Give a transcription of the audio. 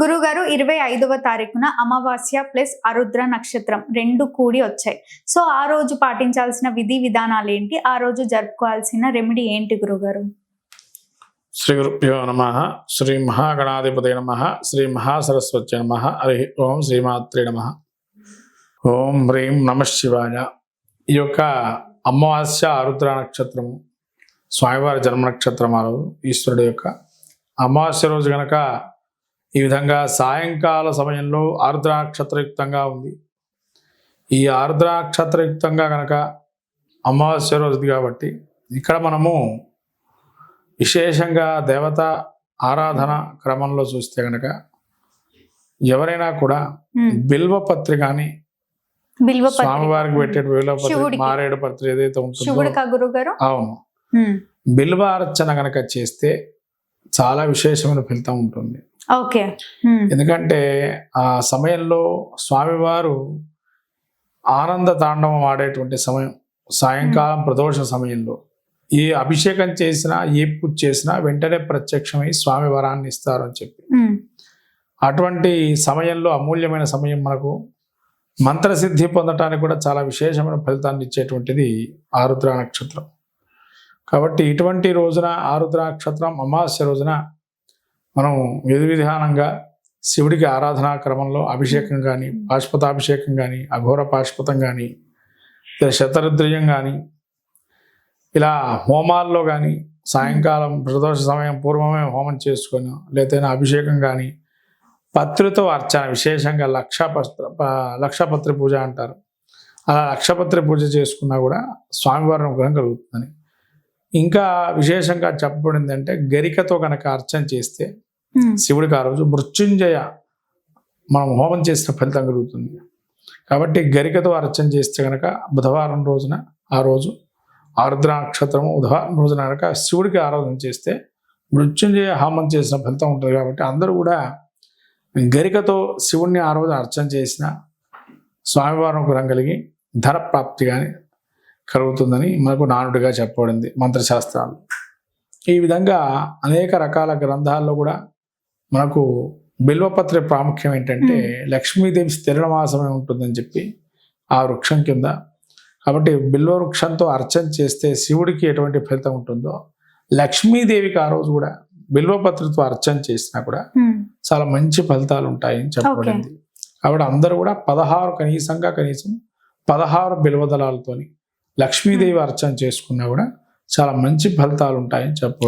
గురుగారు ఇరవై ఐదవ తారీఖున అమావాస్య ప్లస్ అరుద్ర నక్షత్రం రెండు కూడి వచ్చాయి. సో ఆ రోజు పాటించాల్సిన విధి విధానాలు ఏంటి? ఆ రోజు జరుపుకోవాల్సిన రెమెడీ ఏంటి గురుగారు? శ్రీ గురుభ్యో నమ. శ్రీ మహాగణాధిపతి నమ. శ్రీ మహాసరస్వతి నమ. హరి ఓం శ్రీమాత్రే నమ. ఓం హ్రీం నమ శివాయ. ఈ యొక్క అమావాస్య ఆరుద్ర నక్షత్రము స్వామివారి జన్మ నక్షత్రం ఆ రోజు ఈశ్వరుడు యొక్క అమావాస్య రోజు గనక ఈ విధంగా సాయంకాల సమయంలో ఆరుద్ర నక్షత్రయుక్తంగా ఉంది. ఈ ఆరుద్ర నక్షత్రయుక్తంగా గనక అమావాస్య రోజుది కాబట్టి ఇక్కడ మనము విశేషంగా దేవత ఆరాధన క్రమంలో చూస్తే కనుక ఎవరైనా కూడా ఉమ్, బిల్వ పత్రి కానీ. స్వామివారికి పెట్టే బిల్వ పత్రి శివుడికి. మారేడు పత్రి ఏదైతే ఉంటుందో అవును. బిల్వ అర్చన కనుక చేస్తే చాలా విశేషమైన ఫలితం ఉంటుంది. ఓకే. ఎందుకంటే ఆ సమయంలో స్వామివారు ఆనంద తాండవం ఆడేటువంటి సమయం సాయంకాలం ప్రదోష సమయంలో. ఏ అభిషేకం చేసినా ఏ పూజ చేసినా వెంటనే ప్రత్యక్షమై స్వామి వరాన్ని ఇస్తారు అని చెప్పి. అటువంటి సమయంలో అమూల్యమైన సమయం మనకు మంత్రసిద్ధి పొందటానికి కూడా చాలా విశేషమైన ఫలితాన్ని ఇచ్చేటువంటిది ఆరుద్ర నక్షత్రం. కాబట్టి ఇటువంటి రోజున ఆరుద్ర నక్షత్రం అమావాస్య రోజున మనం విధి విధానంగా శివుడికి ఆరాధనా క్రమంలో అభిషేకం కానీ పాశుపతాభిషేకం కానీ అఘోర పాశుపతం కానీ లేదా శతరుద్రయం కానీ ఇలా హోమాల్లో కానీ సాయంకాలం ప్రదోష సమయం పూర్వమే హోమం చేసుకొని లేదైనా అభిషేకం కానీ పత్రితో అర్చన విశేషంగా లక్షపత్ర లక్షపత్రి పూజ అంటారు. అలా లక్షపత్రి పూజ చేసుకున్నా కూడా స్వామివారి అనుగ్రహం కలుగుతుందని. ఇంకా విశేషంగా చెప్పబడింది అంటే గరికతో కనుక అర్చన చేస్తే శివుడికి ఆ రోజు మృత్యుంజయ మనం హోమం చేసిన ఫలితం కలుగుతుంది. కాబట్టి గరికతో అర్చన చేస్తే కనుక బుధవారం రోజున ఆ రోజు ఆరుద్ర నక్షత్రము బుధవారం రోజున కనుక శివుడికి ఆరాధన చేస్తే మృత్యుంజయ హోమం చేసిన ఫలితం ఉంటుంది. కాబట్టి అందరూ కూడా గరికతో శివుణ్ణి ఆ రోజు అర్చన చేసిన స్వామివారం అనుగ్రహం కలిగి ధన ప్రాప్తి కానీ కలుగుతుందని మనకు నానుడిగా చెప్పబడింది మంత్రశాస్త్రాలు. ఈ విధంగా అనేక రకాల గ్రంథాల్లో కూడా మనకు బిల్వపత్రి ప్రాముఖ్యం ఏంటంటే లక్ష్మీదేవి స్థిరనివాసమే ఉంటుందని చెప్పి ఆ వృక్షం కింద. కాబట్టి బిల్వ వృక్షంతో అర్చన చేస్తే శివుడికి ఎటువంటి ఫలితం ఉంటుందో లక్ష్మీదేవికి ఆ రోజు కూడా బిల్వపత్రితో అర్చన చేసినా కూడా చాలా మంచి ఫలితాలు ఉంటాయని చెప్పబడింది. కాబట్టి అందరూ కూడా పదహారు కనీసంగా కనీసం పదహారు బిల్వదళాలతోని లక్ష్మీదేవి అర్చన చేసుకున్నా కూడా చాలా మంచి ఫలితాలు ఉంటాయని చెప్పబడింది